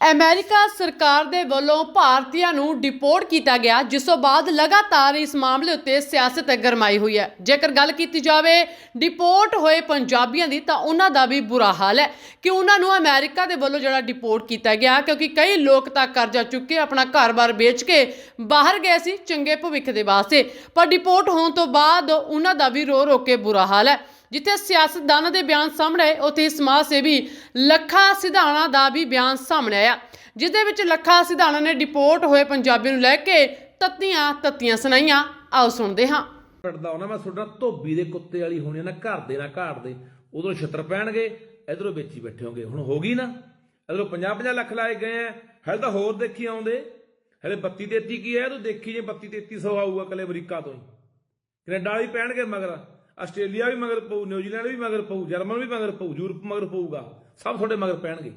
America ਸਰਕਾਰ ਦੇ ਵੱਲੋਂ ਭਾਰਤੀਆਂ ਨੂੰ ਡਿਪੋਰਟ ਕੀਤਾ ਗਿਆ, ਜਿਸ ਤੋਂ ਬਾਅਦ ਲਗਾਤਾਰ ਇਸ ਮਾਮਲੇ ਉੱਤੇ ਸਿਆਸਤ ਗਰਮਾਈ ਹੋਈ ਹੈ। ਜੇਕਰ ਗੱਲ ਕੀਤੀ ਜਾਵੇ ਡਿਪੋਰਟ ਹੋਏ ਪੰਜਾਬੀਆਂ ਦੀ, ਤਾਂ ਉਹਨਾਂ ਦਾ ਵੀ ਬੁਰਾ ਹਾਲ ਹੈ ਕਿ ਉਹਨਾਂ ਨੂੰ ਅਮਰੀਕਾ ਦੇ ਵੱਲੋਂ ਜਿਹੜਾ ਡਿਪੋਰਟ ਕੀਤਾ ਗਿਆ, ਕਿਉਂਕਿ ਕਈ ਲੋਕ ਤਾਂ ਕਰਜ਼ਾ ਚੁੱਕ ਕੇ ਆਪਣਾ ਘਰ-ਬਾਰ ਵੇਚ ਕੇ ਬਾਹਰ ਗਏ ਸੀ, ਚੰਗੇ ਭਵਿੱਖ ਦੇ ਵਾਸਤੇ। ਪਰ ਡਿਪੋਰਟ ਹੋਣ ਤੋਂ ਬਾਅਦ ਉਹਨਾਂ ਦਾ ਵੀ ਰੋ ਰੋ ਕੇ ਬੁਰਾ ਹਾਲ ਹੈ। ਜਿੱਥੇ ਸਿਆਸਤਦਾਨਾਂ ਦੇ ਬਿਆਨ ਸਾਹਮਣੇ ਆਏ, ਉੱਥੇ ਸਮਾਜ ਸੇਵੀ ਲੱਖਾ ਸਿਧਾਣਾ ਦਾ ਵੀ ਬਿਆਨ ਸਾਹਮਣੇ ਆਇਆ ਜਿਸ ਦੇ ਵਿੱਚ ਲੱਖਾ ਸਿਧਾਣਾ ਨੇ ਡਿਪੋਰਟ ਹੋਏ ਪੰਜਾਬੀ ਨੂੰ ਲੈ ਕੇ ਤੱਤੀਆਂ ਤੱਤੀਆਂ ਸੁਣਾਈਆਂ। ਆਓ ਸੁਣਦੇ ਹਾਂ। ਪਿੰਡਦਾ ਉਹਨਾਂ ਮੈਂ ਤੁਹਾਡਾ ਧੋਬੀ ਦੇ ਕੁੱਤੇ ਵਾਲੀ ਹੋਣੀ ਨਾ, ਘਰ ਦੇ ਨਾ ਘਾੜ ਦੇ। ਉਧਰੋਂ ਛਿੱਤਰ ਪੈਣਗੇ, ਇਧਰੋਂ ਵੇਚੀ ਬੈਠੇ ਹੋਗੇ ਹੁਣ ਹੋ ਗਈ ਨਾ, ਇਧਰੋਂ 50 50 ਲੱਖ ਲਾਏ ਗਏ ਆ। ਹਲੇ ਤਾਂ ਹੋਰ ਦੇਖੀ ਆਉਂਦੇ। ਹਲੇ 32 33 ਕੀ ਹੈ? ਤੂੰ ਦੇਖੀ ਜੇ 32 3300 ਆਊਗਾ ਕੱਲੇ ਅਮਰੀਕਾ ਤੋਂ ਹੀ। ਕੈਨੇਡਾ ਵਾਲੀ ਪੈਣਗੇ ਮਗਰ। ਆਸਟ੍ਰੇਲੀਆ ਵੀ ਮਗਰ ਪਊ, ਨਿਊਜ਼ੀਲੈਂਡ ਵੀ ਮਗਰ ਪਊ, ਜਰਮਨ ਵੀ ਮਗਰ ਪਊ, ਯੂਰਪ ਮਗਰ ਪਊਗਾ, ਸਭ ਤੁਹਾਡੇ ਮਗਰ ਪੈਣਗੇ।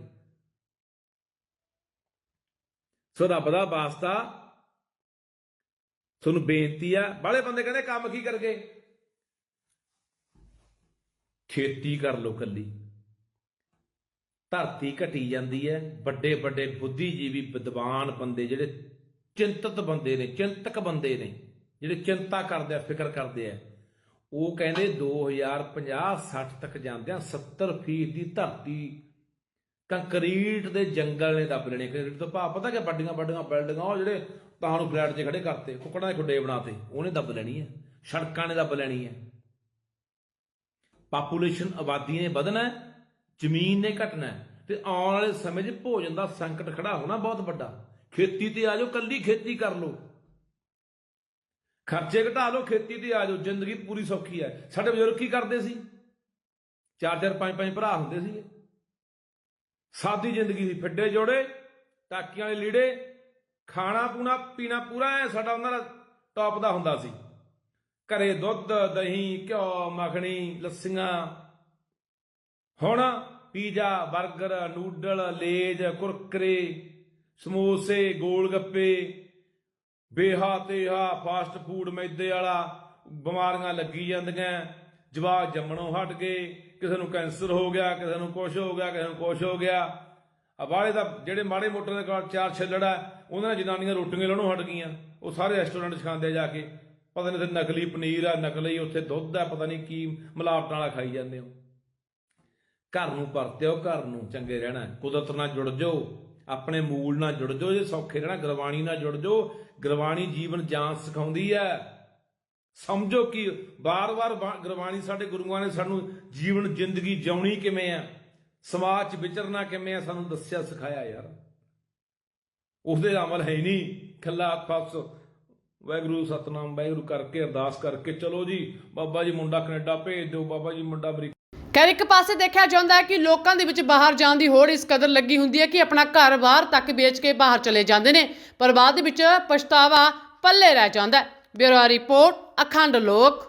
ਸੋ ਰੱਬ ਦਾ ਵਾਸਤਾ ਤੁਹਾਨੂੰ ਬੇਨਤੀ ਆ। ਬਾਲੇ ਬੰਦੇ ਕਹਿੰਦੇ ਕੰਮ ਕੀ ਕਰਗੇ? ਖੇਤੀ ਕਰ ਲੋ ਕੱਲੀ ਧਰਤੀ ਘਟੀ ਜਾਂਦੀ ਹੈ ਵੱਡੇ ਵੱਡੇ ਬੁੱਧੀਜੀਵੀ ਵਿਦਵਾਨ ਬੰਦੇ ਜਿਹੜੇ ਚਿੰਤਤ ਬੰਦੇ ਨੇ, ਚਿੰਤਕ ਬੰਦੇ ਨੇ, ਜਿਹੜੇ ਚਿੰਤਾ ਕਰਦੇ ਆ, ਫਿਕਰ ਕਰਦੇ ਆ। ਉਹ ਕਹਿੰਦੇ 2050 60 ਤੱਕ ਜਾਂਦੇ ਆ 70% ਦੀ ਧਰਤੀ ਕੰਕਰੀਟ ਦੇ ਜੰਗਲ ਨੇ ਦੱਬ ਲੈਣੇ ਕੰਕਰੀਟ ਤੋਂ ਭਾਵ ਪਤਾ ਕਿ ਵੱਡੀਆਂ ਵੱਡੀਆਂ ਬਿਲਡਿੰਗਾਂ, ਉਹ ਜਿਹੜੇ ਤਾਂ ਨੂੰ ਫਲੈਟ 'ਚ ਖੜੇ ਕਰਤੇ, ਕੁੱਕੜਾਂ ਦੇ ਖੁੱਡੇ ਬਣਾਤੇ, ਉਹਨੇ ਦੱਬ ਲੈਣੀ ਹੈ। ਸੜਕਾਂ ਨੇ ਦੱਬ ਲੈਣੀ ਹੈ। ਪਾਪੂਲੇਸ਼ਨ ਆਬਾਦੀ ਨੇ ਵਧਣਾ ਜ਼ਮੀਨ ਨੇ ਘਟਣਾ ਤੇ ਆਉਣ ਵਾਲੇ ਸਮੇਂ 'ਚ ਭੋਜਨ ਦਾ ਸੰਕਟ ਖੜਾ ਹੋਣਾ ਬਹੁਤ ਵੱਡਾ। ਖੇਤੀ ਤੇ ਆ ਜਾਓ, ਕੱਲੀ ਖੇਤੀ ਕਰ ਲਓ। ਖਰਚੇ ਘਟਾ ਲਓ, ਖੇਤੀ ਤੇ ਆ ਜਾਓ, ਜ਼ਿੰਦਗੀ ਪੂਰੀ ਸੌਖੀ ਹੈ। ਸਾਡੇ ਬਜ਼ੁਰਗ ਕੀ ਕਰਦੇ ਸੀ? ਚਾਰ ਚਾਰ, ਪੰਜ ਪੰਜ ਭਰਾ ਹੁੰਦੇ ਸੀਗੇ। ਸਾਦੀ ਜ਼ਿੰਦਗੀ ਸੀ। ਫਿੱਡੇ ਜੋੜੇ, ਟਾਕੀਆਂ ਵਾਲੇ ਲੀੜੇ, ਖਾਣਾ, ਪੂਣਾ, ਪੀਣਾ ਪੂਰਾ ਹੈ ਸਾਡਾ ਉਹਨਾਂ ਦਾ ਟੌਪ ਦਾ ਹੁੰਦਾ ਸੀ। ਘਰੇ ਦੁੱਧ, ਦਹੀਂ, ਘਿਓ, ਮੱਖਣੀ, ਲੱਸੀਆਂ। ਹੁਣ ਪੀਜ਼ਾ 버ਗਰ ਨੂਡਲ, ਲੇਜ, ਕੁਰਕਰੇ, ਸਮੋਸੇ, ਗੋਲ ਗੱਪੇ ਬੇਹਾ ਤੇਹਾ ਫਾਸਟ ਫੂਡ ਮੈਦੇ ਵਾਲਾ, ਬਿਮਾਰੀਆਂ ਲੱਗੀ ਜਾਂਦੀਆਂ, ਜਵਾਕ ਜੰਮਣੋਂ ਹਟ ਗਏ, ਕਿਸੇ ਨੂੰ ਕੈਂਸਰ ਹੋ ਗਿਆ, ਕਿਸੇ ਨੂੰ ਕੁਛ ਹੋ ਗਿਆ, ਕਿਸੇ ਨੂੰ ਕੁਛ ਹੋ ਗਿਆ। ਆ ਬਾਹਲੇ ਦਾ ਜਿਹੜੇ ਮਾੜੇ ਮੋਟਰ ਦੇ ਕੋਲ ਚਾਰ ਛੱਲੜਾ ਉਹਨਾਂ ਨੇ ਜਨਾਨੀਆਂ ਰੋਟੀਆਂ ਲਾਉਣੋਂ ਹਟ ਗਈਆਂ। ਉਹ ਸਾਰੇ ਰੈਸਟੋਰੈਂਟ 'ਚ ਖਾਂਦੇ ਜਾ ਕੇ। ਪਤਾ ਨਹੀਂ ਤੇ ਨਕਲੀ ਪਨੀਰ ਆ, ਨਕਲੀ ਉੱਥੇ ਦੁੱਧ ਆ, ਪਤਾ ਨਹੀਂ ਕੀ ਮਿਲਾਵਟ ਵਾਲਾ ਖਾਈ ਜਾਂਦੇ ਹੋ। ਘਰ ਨੂੰ ਪਰਤਿਓ, ਘਰ ਨੂੰ ਚੰਗੇ ਰਹਿਣਾ। ਕੁਦਰਤ ਨਾਲ ਜੁੜ ਜਾਓ। ਆਪਣੇ ਮੂਲ ਨਾਲ ਜੁੜ ਜਾਓ, ਜੇ ਸੌਖੇ ਰਹਿਣਾ, ਗੁਰਬਾਣੀ ਨਾਲ ਜੁੜ ਜਾਓ ਗੁਰਬਾਣੀ ਜੀਵਨ ਜਾਂਚ ਸਿਖਾਉਂਦੀ ਹੈ। ਸਮਝੋ ਕਿ ਬਾਰ-ਬਾਰ ਗੁਰਬਾਣੀ ਸਾਡੇ ਗੁਰੂਆਂ ਨੇ ਸਾਨੂੰ ਜੀਵਨ, ਜ਼ਿੰਦਗੀ ਜਿਉਣੀ ਕਿਵੇਂ ਆ ਸਮਾਜ 'ਚ ਵਿਚਰਨਾ ਕਿਵੇਂ ਆ ਸਾਨੂੰ ਦੱਸਿਆ, ਸਿਖਾਇਆ ਯਾਰ। ਉਸਦੇ ਅਮਲ ਹੈ ਹੀ ਨਹੀਂ। ਖੱਲਾ ਆਪਸ ਵਾਹਿਗੁਰੂ, ਸਤਨਾਮ ਵਾਹਿਗੁਰੂ ਕਰਕੇ, ਅਰਦਾਸ ਕਰਕੇ। ਚਲੋ ਜੀ, ਬਾਬਾ ਜੀ ਮੁੰਡਾ ਕੈਨੇਡਾ ਭੇਜ ਦਿਓ। ਬਾਬਾ ਜੀ ਮੁੰਡਾ ਅਮਰੀਕਾ ਖੈਰ, ਇੱਕ ਪਾਸੇ ਦੇਖਿਆ ਜਾਂਦਾ ਹੈ ਕਿ ਲੋਕਾਂ ਦੇ ਵਿੱਚ ਬਾਹਰ ਜਾਣ ਦੀ ਹੋੜ ਇਸ ਕਦਰ ਲੱਗੀ ਹੁੰਦੀ ਹੈ ਕਿ ਆਪਣਾ ਘਰ-ਬਾਰ ਤੱਕ ਵੇਚ ਕੇ ਬਾਹਰ ਚਲੇ ਜਾਂਦੇ ਨੇ। ਪਰ ਬਾਅਦ ਵਿੱਚ ਪਛਤਾਵਾ ਪੱਲੇ ਰਹਿ ਜਾਂਦਾ ਹੈ। ਬਿਊਰੋ ਰਿਪੋਰਟ, ਅਖੰਡ ਲੋਕ।